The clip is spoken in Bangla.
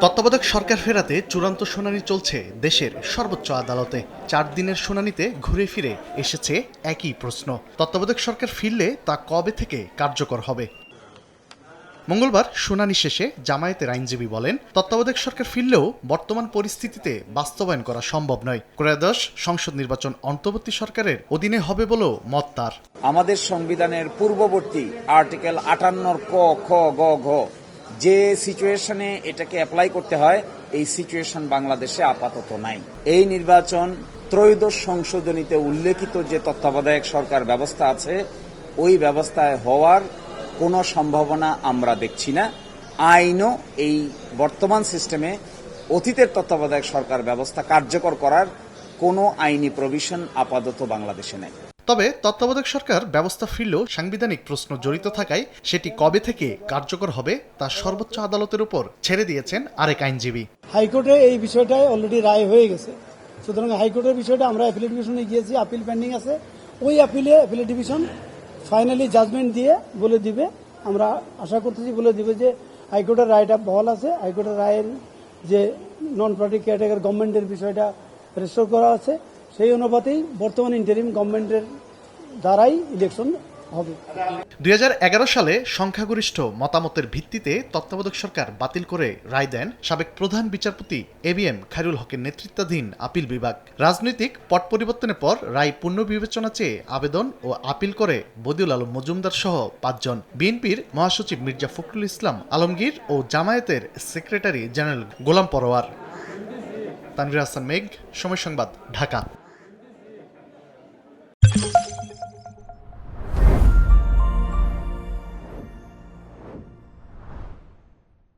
তত্ত্বাবধায়ক সরকার ফেরাতে চূড়ান্ত শুনানি চলছে দেশের সর্বোচ্চ আদালতে। চার দিনের শুনানিতে ঘুরে ফিরে এসেছে একই প্রশ্ন। তত্ত্বাবধায়ক সরকার ফিরলে তা কবে থেকে কার্যকর হবে? মঙ্গলবার শুনানি শেষে জামায়াতের আইনজীবী বলেন, তত্ত্বাবধায়ক সরকার ফিরলেও বর্তমান পরিস্থিতিতে বাস্তবায়ন করা সম্ভব নয়। ক্রয়াদশ সংসদ নির্বাচন অন্তর্বর্তী সরকারের অধীনে হবে বলেও মত তার। আমাদের সংবিধানের পূর্ববর্তী আর্টিকেল আটান্নর ক, খ, গ, ঘ যে সিচুয়েশনে এটাকে অ্যাপ্লাই করতে হয়, এই সিচুয়েশন বাংলাদেশে আপাতত নাই। এই নির্বাচন ত্রয়োদশ সংশোধনীতে উল্লেখিত যে তত্ত্বাবধায়ক সরকার ব্যবস্থা আছে, ওই ব্যবস্থায় হওয়ার কোনো সম্ভাবনা আমরা দেখছি না। আইনও এই বর্তমান সিস্টেমে অতীতের তত্ত্বাবধায়ক সরকার ব্যবস্থা কার্যকর করার কোনো আইনি প্রভিশন আপাতত বাংলাদেশে নেই। তবে তত্ত্বাবধায়ক সরকার ব্যবস্থা ফিরলেও সাংবিধানিক প্রশ্ন জড়িত থাকায় সেটি কবে থেকে কার্যকর হবে তা সর্বোচ্চ আদালতের উপর ছেড়ে দিয়েছেন আরেক আইনজীবী। হাইকোর্টে এই বিষয়টায় অলরেডি রায় হয়ে গেছে। সুতরাং হাইকোর্টের বিষয়টা আমরা অ্যাপিলেট ডিভিশনে গিয়েছি আপিল পেন্ডিং আছে। ওই আপিলে অ্যাপিলেট ডিভিশন ফাইনালি জাজমেন্ট দিয়ে বলে দিবে। আমরা আশা করতেছি বলে দিবে যে হাইকোর্টের রায়টা বহাল আছে। হাইকোর্টের রায়ের যে নন পার্টি ক্যাটাগরি গভর্নমেন্টের বিষয়টা রেস্টোর করা আছে। সেই অনুপাতেই বর্তমান ইন্টারিম গভর্নমেন্টের দ্বারাই ইলেকশন হবে। দুই সালে সংখ্যাগরিষ্ঠ মতামতের ভিত্তিতে তত্ত্বাবধায়ক সরকার বাতিল করে রায় দেন সাবেক প্রধান বিচারপতি এ বি এম হকের নেতৃত্বাধীন আপিল বিভাগ। রাজনৈতিক পট পরিবর্তনের পর রায় পুনর্বিবেচনা চেয়ে আবেদন ও আপিল করে বদিউল আলম মজুমদার সহ পাঁচজন। বিএনপির মহাসচিব মির্জা ফখরুল ইসলাম আলমগীর ও জামায়াতের সেক্রেটারি জেনারেল গোলাম পরোয়ার। তানভীর হাসান মেঘ, সময় সংবাদ, ঢাকা।